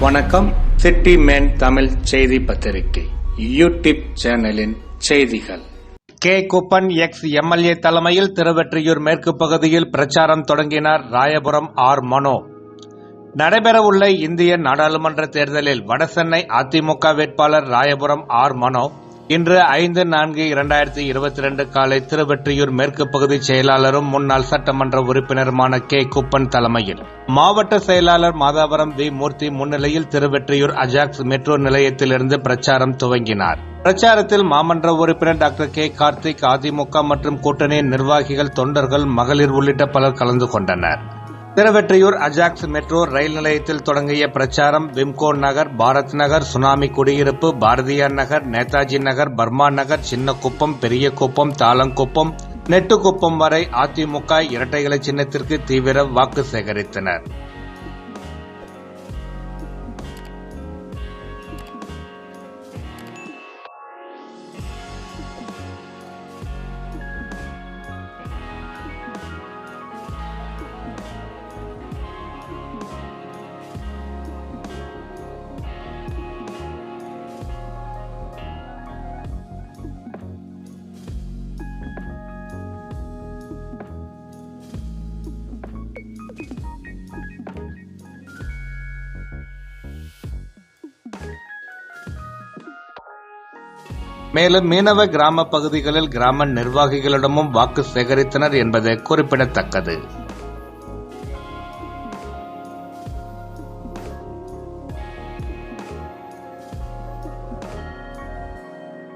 வணக்கம். City man Tamil செய்தி பத்திரிகை. யூடியூப் சேனலின் செய்திகள். கே. குப்பன் எக்ஸ். எம்எல்ஏ தலைமையில் திருவெற்றியூர் மேற்கு பகுதியில் பிரச்சாரம் தொடங்கினார் ராயபுரம் ஆர். மனோ. நடைபெறவுள்ள இந்திய நாடாளுமன்ற தேர்தலில் வடசென்னை அதிமுக வேட்பாளர் ராயபுரம் ஆர். மனோ இன்று ஐந்து நான்கு இரண்டாயிரத்தி இருபத்தி ரெண்டு காலை திருவெற்றியூர் மேற்கு பகுதி செயலாளரும் முன்னாள் சட்டமன்ற உறுப்பினருமான கே. குப்பன் தலைமையில். மாவட்ட செயலாளர் மாதாவரம் வி. மூர்த்தி முன்னிலையில் திருவெற்றியூர் அஜாக்ஸ் மெட்ரோ நிலையத்திலிருந்து பிரச்சாரம் துவங்கினார். பிரச்சாரத்தில் மாமன்ற உறுப்பினர் டாக்டர் கே. கார்த்திக் அதிமுக மற்றும் கூட்டணியின் நிர்வாகிகள் தொண்டர்கள் மகளிர் உள்ளிட்ட பலர் கலந்து கொண்டனர். திருவெற்றியூர் அஜாக்ஸ் மெட்ரோ ரயில் நிலையத்தில் தொடங்கிய பிரச்சாரம் விம்கோ நகர் பாரத் நகர் சுனாமி குடியிருப்பு பாரதியார் நகர் நேதாஜி நகர் பர்மா நகர் சின்னக்குப்பம் பெரியகுப்பம் தாளங்குப்பம் நெட்டுக்குப்பம் வரை அதிமுக இரட்டைகளை சின்னத்திற்கு தீவிர வாக்கு சேகரித்தனர். மேலும் மீனவ கிராம பகுதிகளில் கிராம நிர்வாகிகளிடமும் வாக்கு சேகரித்தனர் என்பது குறிப்பிடத்தக்கது.